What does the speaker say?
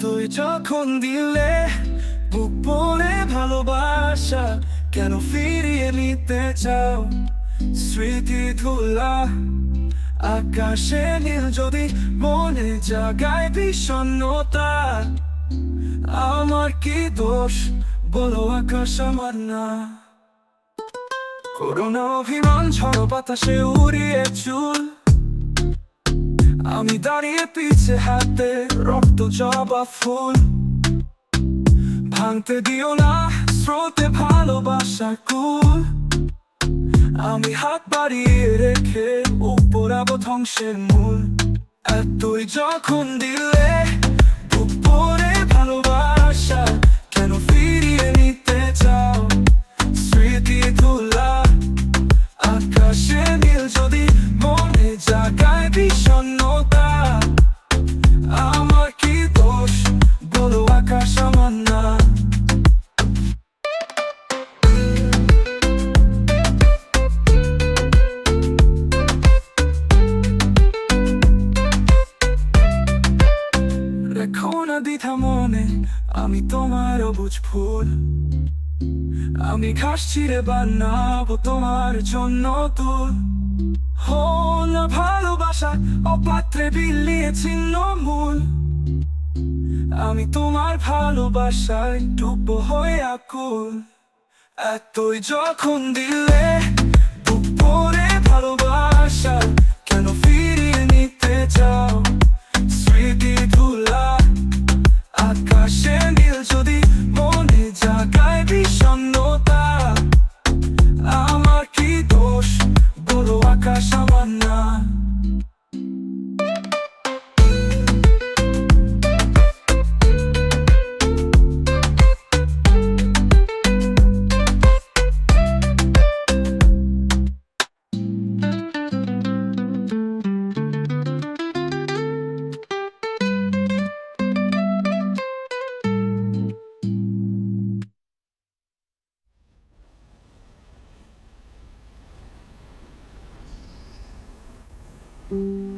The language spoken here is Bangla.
তুই যখন দিলে বুক পড়ে ভালোবাসা, কেন ফিরিয়ে নিতে চাও? স্মৃতি ধুলা, আকাশে নীল যদি মনে জাগায় বিষণ্ণতা, আমার কি দোষ? বলো আকাশ আমার না। করোনা অভিমান, ঝড় বাতাসে উড়িয়ে চুল। আমি দাঁড়িয়ে পিছে হাতে রক্ত, জবা ফুল। ভাঙতে দিও না স্রোতে ভালোবাসার কুল। আমি হাত বাড়িয়ে রেখে উপরাবো ধ্বংসের মূল। এতই যখন দিলে পড়ে ভালোবাসা কেন ফিরিয়ে নিতে চাও? স্মৃতি ধুলা, আকাশে নীল যদি মনে জাগায় বিষণ্ণতা আমি তোমার ফুল। আমি তোমার জন্য ভালোবাসা অপাত্রে বিলিয়ে ছিন্ন মূল। আমি তোমার ভালোবাসায় ডুবো হয়ে আকুল। এতই যখন দিলে ভালোবাসা মিশে নীল যদি মনে জাগায় বিষণ্ণতা thank mm-hmm. you